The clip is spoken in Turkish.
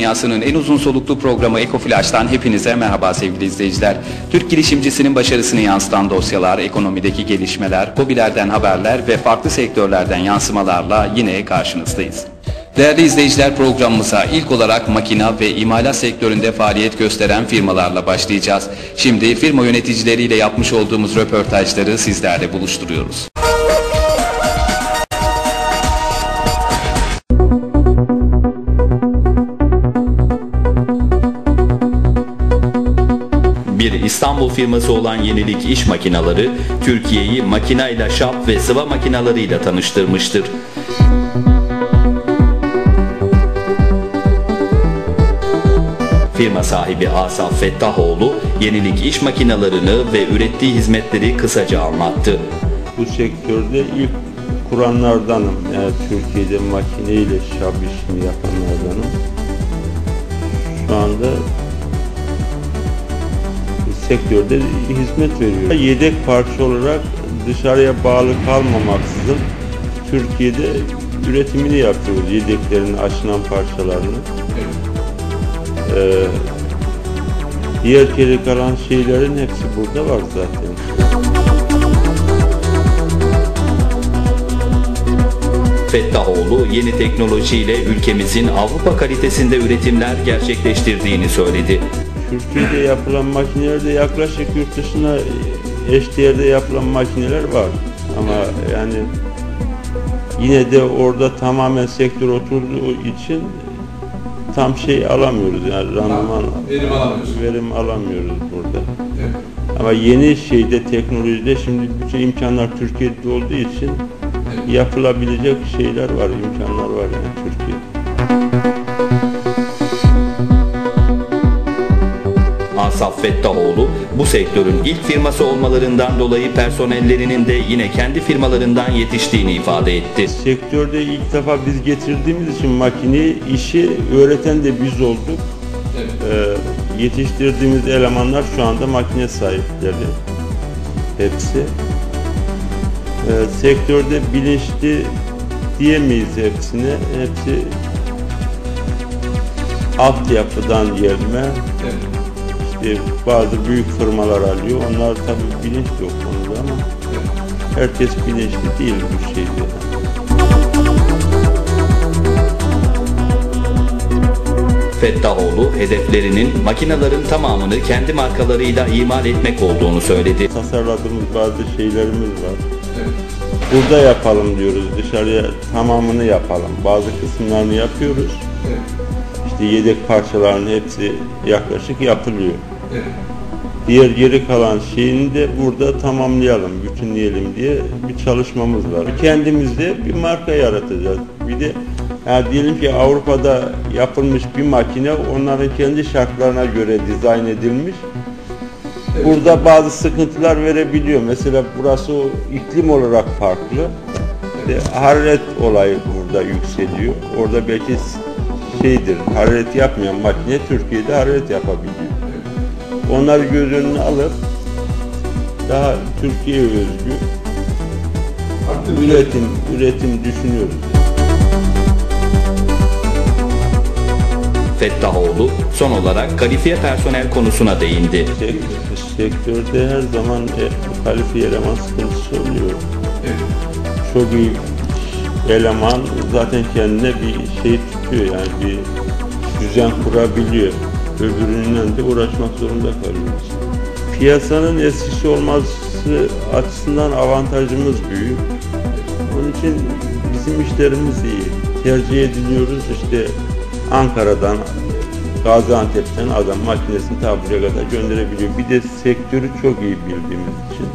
dünyasının en uzun soluklu programı Ekoflash'tan hepinize merhaba sevgili izleyiciler. Türk girişimcisinin başarısını yansıtan dosyalar, ekonomideki gelişmeler, hobilerden haberler ve farklı sektörlerden yansımalarla yine karşınızdayız. Değerli izleyiciler programımıza ilk olarak makina ve imalat sektöründe faaliyet gösteren firmalarla başlayacağız. Şimdi firma yöneticileriyle yapmış olduğumuz röportajları sizlerle buluşturuyoruz. İstanbul firması olan Yenilik İş Makinaları, Türkiye'yi makinayla şap ve sıva makinalarıyla tanıştırmıştır. Firma sahibi Asaf Fettahoğlu, Yenilik İş Makinalarını ve ürettiği hizmetleri kısaca anlattı. bu sektörde ilk kuranlardanım. Yani Türkiye'de makineyle şab işini yapanlardanım. Şu anda sektörde hizmet veriyor. Yedek parça olarak dışarıya bağlı kalmamaksızın Türkiye'de üretimini yapıyoruz. Yedeklerin aşınan parçalarını. Ee, diğer geri kalan şeylerin hepsi burada var zaten. Fettahoğlu yeni teknolojiyle ülkemizin Avrupa kalitesinde üretimler gerçekleştirdiğini söyledi. Türkiye'de yapılan makinelerde yaklaşık yurt dışına eşdeğerde yapılan makineler var. Ama yani yine de orada tamamen sektör oturduğu için tam şey alamıyoruz yani randıman verim alamıyoruz. verim alamıyoruz burada. Evet. Ama yeni şeyde teknolojide şimdi bütün imkanlar Türkiye'de olduğu için yapılabilecek şeyler var, imkanlar var yani Türkiye'de. Asaf Fettahoğlu bu sektörün ilk firması olmalarından dolayı personellerinin de yine kendi firmalarından yetiştiğini ifade etti. Sektörde ilk defa biz getirdiğimiz için makineyi işi öğreten de biz olduk. Evet. Ee, yetiştirdiğimiz elemanlar şu anda makine sahipleri. Hepsi. Ee, sektörde bilinçli diyemeyiz hepsine. Hepsi altyapıdan gelme. Evet. İşte bazı büyük firmalar alıyor. Onlar tabii bilinç yok konuda ama herkes bilinçli değil bu şeyde. Fettahoğlu hedeflerinin makinaların tamamını kendi markalarıyla imal etmek olduğunu söyledi. Tasarladığımız bazı şeylerimiz var. Evet. Burada yapalım diyoruz. Dışarıya tamamını yapalım. Bazı kısımlarını yapıyoruz. Evet. Yedek parçaların hepsi yaklaşık yapılıyor. Evet. Diğer geri kalan şeyini de burada tamamlayalım, bütünleyelim diye bir çalışmamız var. Kendimizde bir marka yaratacağız. Bir de yani diyelim ki Avrupa'da yapılmış bir makine onların kendi şartlarına göre dizayn edilmiş. Burada bazı sıkıntılar verebiliyor. Mesela burası iklim olarak farklı. İşte hararet olayı burada yükseliyor. Orada belki şeydir, hararet yapmayan makine Türkiye'de hararet yapabiliyor. Onları göz önüne alıp daha Türkiye özgü bir üretim üretim düşünüyoruz. Fettahoğlu son olarak kalifiye personel konusuna değindi. Sek- Sektörde her zaman e, kalifiye eleman sıkıntısı oluyor. Evet. Çok iyi eleman zaten kendine bir şey tutuyor yani bir düzen kurabiliyor. Öbüründen de uğraşmak zorunda kalıyoruz. Piyasanın eskisi olması açısından avantajımız büyük. Onun için bizim işlerimiz iyi. Tercih ediliyoruz işte Ankara'dan, Gaziantep'ten adam makinesini ta buraya kadar gönderebiliyor. Bir de sektörü çok iyi bildiğimiz için